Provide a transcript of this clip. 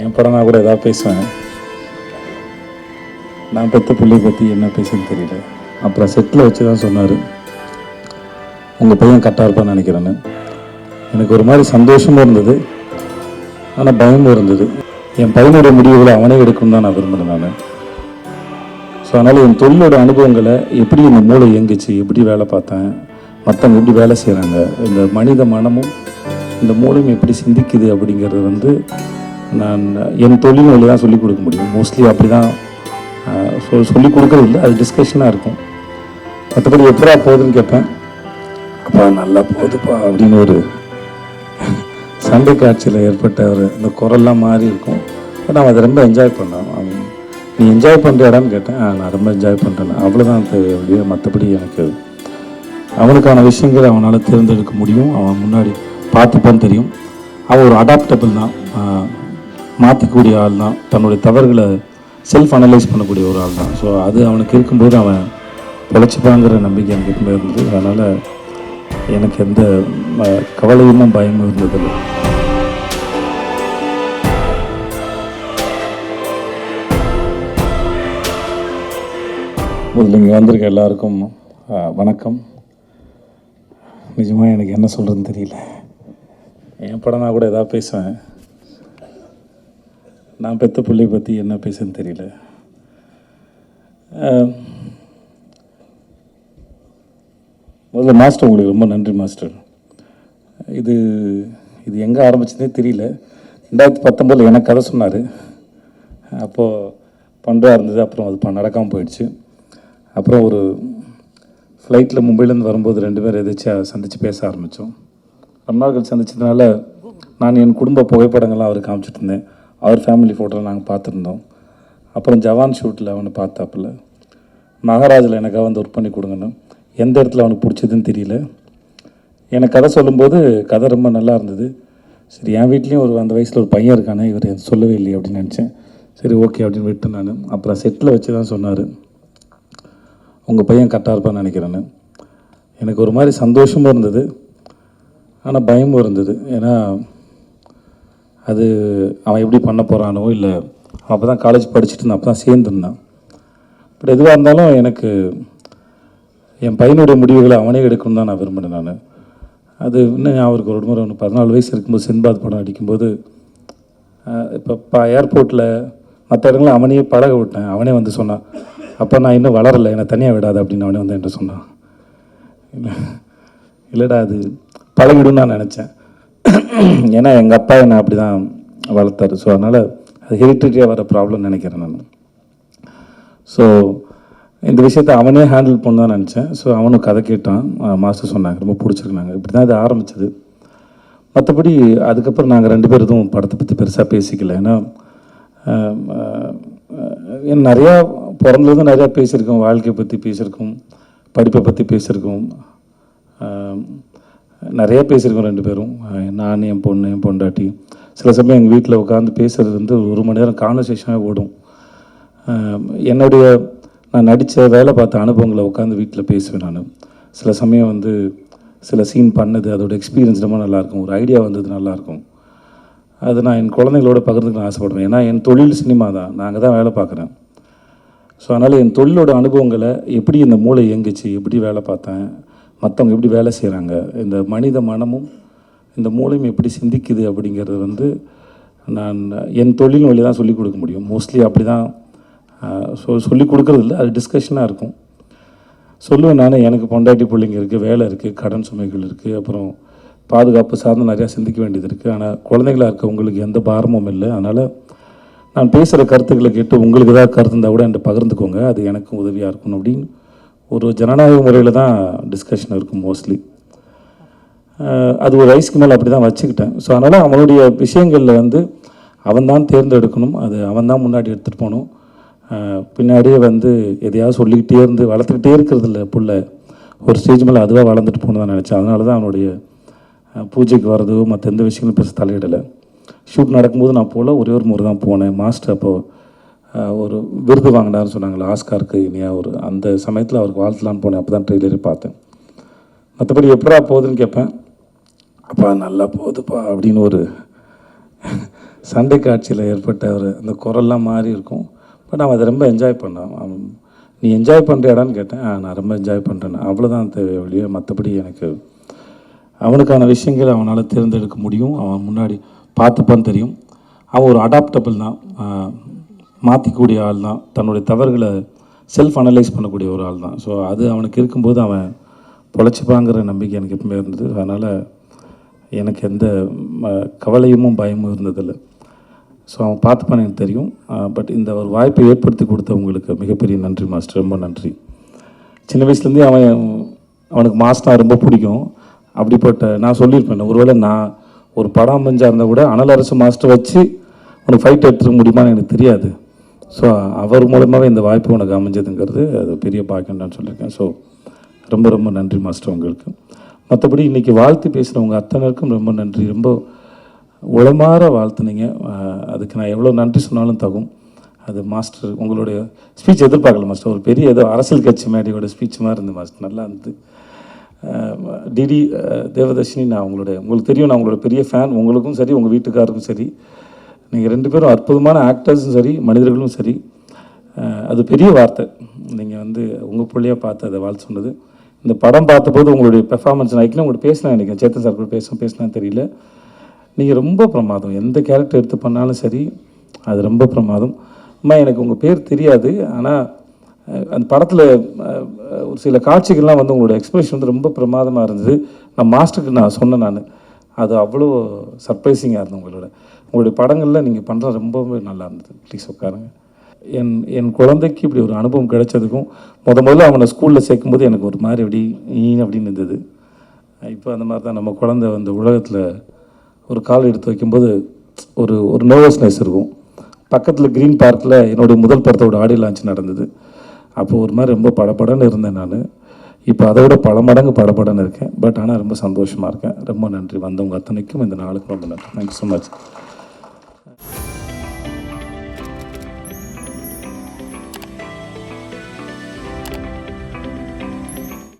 என் படம்னா கூட ஏதாவது பேசுவேன். நான் பெற்ற பிள்ளையை பற்றி என்ன பேசுன்னு தெரியல. அப்புறம் செட்டில் வச்சு தான் சொன்னார். உங்கள் பையன் கரெக்டாக இருப்பான்னு நினைக்கிறேன்னு. எனக்கு ஒரு மாதிரி சந்தோஷமும் இருந்தது. ஆனால் பயமும் இருந்தது. என் பையனோட முடிவுகளை அவனே எடுக்கும் தான் நான் விரும்பினேன் நான். ஸோ அதனால் என் தொழிலோட அனுபவங்களை எப்படி இந்த மூளை இயங்குச்சு எப்படி வேலை பார்த்தேன் மற்றவங்க எப்படி வேலை செய்கிறாங்க இந்த மனித மனமும் இந்த மூளையும் எப்படி சிந்திக்குது அப்படிங்கிறது வந்து நான் என் தொழில் வழி தான் சொல்லிக் கொடுக்க முடியும். மோஸ்ட்லி அப்படி தான் சொல் சொல்லிக் கொடுக்கறது இல்லை அது டிஸ்கஷனாக இருக்கும். மற்றபடி எப்படா போகுதுன்னு கேட்பேன். அப்பா நல்லா போகுதுப்பா அப்படின்னு ஒரு சண்டை காட்சியில் ஏற்பட்ட ஒரு இந்த குரல்லாம் மாறி இருக்கும். பட் அவன் அதை ரொம்ப என்ஜாய் பண்ணான். அவன் நீ என்ஜாய் பண்ணுறியாடான்னு கேட்டேன். "ஆ, நான் ரொம்ப என்ஜாய் பண்ணுறேன் அவ்வளோதான் தேவையே மற்றபடி எனக்கு அவனுக்கான விஷயங்கள் அவனால் தேர்ந்தெடுக்க முடியும். அவன் முன்னாடி பார்த்துப்பான்னு தெரியும். அவன் ஒரு அடாப்டபிள் தான். மாற்றிக்கூடிய ஆள் தான் தன்னுடைய தவறுகளை செல்ஃப் அனலைஸ் பண்ணக்கூடிய ஒரு ஆள் தான் ஸோ அது அவனுக்கு இருக்கும்போது அவன் பொழைச்சிப்பாங்கிற நம்பிக்கை எனக்கு எப்பவுமே இருந்தது. அதனால் எனக்கு எந்த கவலையும் பயமும் இருந்ததில்லை. முதல்ல இங்கே வந்திருக்க எல்லாருக்கும் வணக்கம். நிஜமாக எனக்கு என்ன சொல்கிறதுன்னு தெரியல. என் படம்னா கூட எதாவது பேசுவேன். நான் பெற்ற பிள்ளை பற்றி என்ன பேசுன்னு தெரியல. முதல்ல மாஸ்டர் உங்களுக்கு ரொம்ப நன்றி மாஸ்டர் இது இது எங்கே ஆரம்பிச்சதே தெரியல. ரெண்டாயிரத்தி பத்தொம்போதில் எனக்கு கதை சொன்னார். அப்போது பண்றா இருந்தது அப்புறம் அது ப- நடக்காமல் போயிடுச்சு. அப்புறம் ஒரு ஃப்ளைட்டில் மும்பைலேருந்து வரும்போது ரெண்டு பேரும் எதாச்சும் சந்தித்து பேச ஆரம்பித்தோம் ரொம்ப நாள் சந்தித்ததுனால நான் என் குடும்ப புகைப்படங்கள்லாம் அவருக்கு காமிச்சிட்டு இருந்தேன். அவர் ஃபேமிலி ஃபோட்டோவில் நாங்கள் பார்த்துருந்தோம். அப்புறம் ஜவான் ஷூட்டில் அவனை பார்த்தாப்புல மகாராஜில் எனக்காக வந்து ஒர்க் பண்ணி கொடுங்கன்னு எந்த இடத்துல அவனுக்கு பிடிச்சதுன்னு தெரியல. எனக்கு கதை சொல்லும்போது கதை ரொம்ப நல்லா இருந்தது. சரி என் வீட்லேயும் ஒரு அந்த வயசில் ஒரு பையன் இருக்கானே இவர் சொல்லவே இல்லையே அப்படின்னு நினச்சேன். சரி ஓகே அப்படின்னு விட்டு நான். அப்புறம் செட்டில் வச்சு தான் சொன்னார். உங்கள் பையன் கரெக்டாக இருப்பான்னு நினைக்கிறேன்னு. எனக்கு ஒரு மாதிரி சந்தோஷமும் இருந்தது. ஆனால் பயமும் இருந்தது. ஏன்னா அது அவன் எப்படி பண்ண போகிறானோ இல்லை அப்போ தான் காலேஜ் படிச்சுட்டு நான் அப்போ தான் சேர்ந்துருந்தான் பட் எதுவாக இருந்தாலும் எனக்கு என் பையனுடைய முடிவுகளை அவனே எடுக்கணும் தான் நான் விரும்பினேன் நான். அது இன்னும் அவருக்கு ஒரு முறை ஒன்று பதினாலு வயசு இருக்கும்போது சின்பாத் படம் அடிக்கும்போது இப்போ இப்போ ஏர்போர்ட்டில் மற்ற இடங்களில் அவனையே பழக விட்டேன். அவனே வந்து சொன்னான் அப்போ நான் இன்னும் வளரலை என்னை தனியாக விடாது அப்படின்னு அவனே வந்து என்கிட்ட சொன்னான். இல்லை இல்லைடா அது பழகிடும் நான் நினச்சேன். ஏன்னா எங்கள் அப்பா என்னை அப்படி தான் வளர்த்தாரு. ஸோ அதனால் அது ஹெரிட்டரியாக வர ப்ராப்ளம் நினைக்கிறேன் நான். ஸோ இந்த விஷயத்தை அவனே ஹேண்டில் பண்ண தான் நினச்சேன். ஸோ அவனும் கதை கேட்டான். மாஸ்டர் சொன்னாங்க. ரொம்ப பிடிச்சிருக்குனாங்க இப்படி தான் இது ஆரம்பித்தது மற்றபடி அதுக்கப்புறம் நாங்கள் ரெண்டு பேரும் எதுவும் படத்தை பற்றி பெருசாக பேசிக்கல. ஏன்னா நிறையா பிறந்ததும் நிறையா பேசியிருக்கோம். வாழ்க்கையை பற்றி பேசியிருக்கோம். படிப்பை பற்றி பேசியிருக்கோம். நிறைய பேசியிருக்கோம் ரெண்டு பேரும். நான் என் பொண்ணு என் பொண்டாட்டி. சில சமயம் எங்கள் வீட்டில் உட்காந்து பேசுகிறது வந்து ஒரு மணி நேரம் கான்வர்சேஷனாக ஓடும். என்னுடைய நான் நடித்த வேலை பார்த்த அனுபவங்களை உட்காந்து வீட்டில் பேசுவேன் நான். சில சமயம் வந்து சில சீன் பண்ணது அதோட எக்ஸ்பீரியன்ஸ் ரொம்ப நல்லாயிருக்கும் ஒரு ஐடியா வந்தது நல்லாயிருக்கும் அது நான் என் குழந்தைங்களோட பகிர்ந்துக்க நான் ஆசைப்படுவேன். ஏன்னா என் தொழில் சினிமா தான். நான் அங்கே தான் வேலை பார்க்குறேன். ஸோ அதனால் என் தொழிலோட அனுபவங்களை எப்படி இந்த மூளை இயங்குச்சு எப்படி வேலை பார்த்தேன் மற்றவங்க எப்படி வேலை செய்கிறாங்க இந்த மனித மனமும் இந்த மூளையும் எப்படி சிந்திக்குது அப்படிங்கிறது வந்து நான் என் தொழில் வழி தான் சொல்லிக் கொடுக்க முடியும். மோஸ்ட்லி அப்படி தான் சொ சொல்லிக் கொடுக்கறது இல்லை அது டிஸ்கஷனாக இருக்கும். சொல்லுவேன் நான் எனக்கு பொண்டாட்டி பிள்ளைங்க இருக்குது வேலை இருக்குது கடன் சுமைகள் இருக்குது அப்புறம் பாதுகாப்பு சார்ந்து நிறையா சிந்திக்க வேண்டியது இருக்குது ஆனால் குழந்தைகளாக இருக்க உங்களுக்கு எந்த பாரமும் இல்லை. அதனால் நான் பேசுகிற கருத்துக்களை கேட்டு உங்களுக்கு ஏதாவது கருத்து இருந்தால் கூட என்கிட்ட பகிர்ந்துக்கோங்க. அது எனக்கும் உதவியாக இருக்கணும் அப்படின்னு ஒரு ஜனநாயக முறையில் தான் டிஸ்கஷன் இருக்கும் மோஸ்ட்லி அது ஒரு வயசுக்கு மேலே அப்படி தான் வச்சுக்கிட்டேன். ஸோ அதனால் அவனுடைய விஷயங்களில் வந்து அவன் தான் தேர்ந்தெடுக்கணும். அது அவன் தான் முன்னாடி எடுத்துகிட்டு போகணும். பின்னாடியே வந்து எதையாவது சொல்லிக்கிட்டே இருந்து வளர்த்துக்கிட்டே இருக்கிறது இல்லை புள்ள. ஒரு ஸ்டேஜ் மேலே அதுவாக வளர்ந்துட்டு போகணும் தான் நினச்சேன். அதனால தான் அவனுடைய பூஜைக்கு வர்றதோ மற்ற எந்த விஷயங்களும் பெருசு தலையிடலை. ஷூட் நடக்கும்போது நான் போகல ஒரே ஒரு முறை தான் போனேன். மாஸ்டர் அப்போது ஒரு விருது வாங்கினார்னு சொன்னாங்களே ஆஸ்காருக்கு இனியா ஒரு அந்த சமயத்தில் அவருக்கு வாழ்த்தலான்னு போனேன் அப்போ தான் ட்ரெய்லரே பார்த்தேன். மற்றபடி எப்படா போகுதுன்னு கேட்பேன். அப்பா நல்லா போகுதுப்பா அப்படின்னு ஒரு சண்டை காட்சியில் ஏற்பட்ட ஒரு அந்த குரல்லாம் மாறி இருக்கும். பட் அவன் அதை ரொம்ப என்ஜாய் பண்ணான். அவன் நீ என்ஜாய் பண்ணுறியாடான்னு கேட்டேன். நான் ரொம்ப என்ஜாய் பண்ணுறேன் அவ்வளோதான் தேவை வழியோ மற்றபடி எனக்கு அவனுக்கான விஷயங்கள் அவனால் தேர்ந்தெடுக்க முடியும். அவன் முன்னாடி பார்த்துப்பான்னு தெரியும். அவன் ஒரு அடாப்டபிள் தான். மாற்றிக்கூடிய ஆள் தான் தன்னுடைய தவறுகளை செல்ஃப் அனலைஸ் பண்ணக்கூடிய ஒரு ஆள் தான் ஸோ அது அவனுக்கு இருக்கும்போது அவன் பொழைச்சிப்பாங்கிற நம்பிக்கை எனக்கு எப்பவுமே இருந்தது. அதனால் எனக்கு எந்த ம, கவலையும் பயமும் இருந்ததில்லை. ஸோ அவன் பார்த்துப்பான் எனக்கு தெரியும். பட் இந்த ஒரு வாய்ப்பை ஏற்படுத்தி கொடுத்த உங்களுக்கு மிகப்பெரிய நன்றி மாஸ்டர். ரொம்ப நன்றி. சின்ன வயசுலேருந்தே அவன் அவனுக்கு மாஸ்டர் ரொம்ப பிடிக்கும். அப்படிப்பட்ட நான் சொல்லியிருப்பேன் ஒருவேளை நான் ஒரு படம் அமைஞ்சாக இருந்தால் கூட அனல் அரசு மாஸ்டர் வச்சு உனக்கு ஃபைட் எடுத்துக்க முடியுமான்னு எனக்கு தெரியாது. ஸோ அவர் மூலமாகவே இந்த வாய்ப்பு உனக்கு அமைஞ்சதுங்கிறது அது பெரிய பாக்கியம் நான் சொல்லியிருக்கேன். ஸோ ரொம்ப ரொம்ப நன்றி மாஸ்டர் உங்களுக்கு. மற்றபடி இன்றைக்கி வாழ்த்து பேசுகிறவங்க அத்தனைக்கும் ரொம்ப நன்றி. ரொம்ப உளமாற வாழ்த்துனீங்க. அதுக்கு நான் எவ்வளோ நன்றி சொன்னாலும் தகும். அது மாஸ்டர் உங்களுடைய ஸ்பீச் எதிர்பார்க்கல மாஸ்டர். ஒரு பெரிய ஏதோ அரசியல் கட்சி மேடையோட ஸ்பீச் மாதிரி இருந்தது மாஸ்டர். நல்லா இருந்தது. டிடி தேவதர்ஷினி நான் உங்களுடைய உங்களுக்கு தெரியும் நான் உங்களோட பெரிய ஃபேன் உங்களுக்கும் சரி உங்கள் வீட்டுக்காருக்கும் சரி. நீங்கள் ரெண்டு பேரும் அற்புதமான ஆக்டர்ஸும் சரி மனிதர்களும் சரி அது பெரிய வார்த்தை. நீங்கள் வந்து உங்கள் பிள்ளையாக பார்த்து அதை வாழ்த்து சொன்னது. இந்த படம் பார்த்தபோது உங்களுடைய பெர்ஃபார்மன்ஸ் நான் உங்களுக்கு பேசினா பேசினேன் நினைக்கிறேன். சேத்தன் சார் கூட பேச பேசினா தெரியல. நீங்கள் ரொம்ப பிரமாதம். எந்த கேரக்டர் எடுத்து பண்ணாலும் சரி அது ரொம்ப பிரமாதம். அம்மா எனக்கு உங்கள் பேர் தெரியாது. ஆனால் அந்த படத்தில் ஒரு சில காட்சிகள்லாம் வந்து உங்களோட எக்ஸ்பிரஷன் வந்து ரொம்ப பிரமாதமாக இருந்தது. நான் மாஸ்டருக்கு நான் சொன்னேன் நான். அது அவ்வளோ சர்ப்ரைசிங்காக இருந்தது உங்களோட. உங்களுடைய படங்களில் நீங்கள் பண்ணுற ரொம்பவே நல்லா இருந்தது. ப்ளீஸ் உட்காருங்க. என் என் குழந்தைக்கு இப்படி ஒரு அனுபவம் கிடைச்சதுக்கும் முத முதல்ல அவனை ஸ்கூலில் சேர்க்கும்போது எனக்கு ஒரு மாதிரி அப்படி ஈ அப்படின்னு இருந்தது. இப்போ அந்த மாதிரி தான் நம்ம குழந்தை அந்த உலகத்தில் ஒரு கால் எடுத்து வைக்கும்போது ஒரு ஒரு நர்வஸ்னஸ் இருக்கும். பக்கத்தில் க்ரீன் பார்க்கில் என்னுடைய முதல் படத்தோட ஆடியோ லான்ச் நடந்தது. அப்போ ஒரு மாதிரி ரொம்ப படபடன்னு இருந்தேன் நான். இப்போ அதை விட பல மடங்கு படப்படன்னு இருக்கேன். பட் ஆனால் ரொம்ப சந்தோஷமாக இருக்கேன். ரொம்ப நன்றி. வந்தவங்க அத்தனைக்கும் இந்த நாளுக்கு ரொம்ப நன்றி. Thank you so much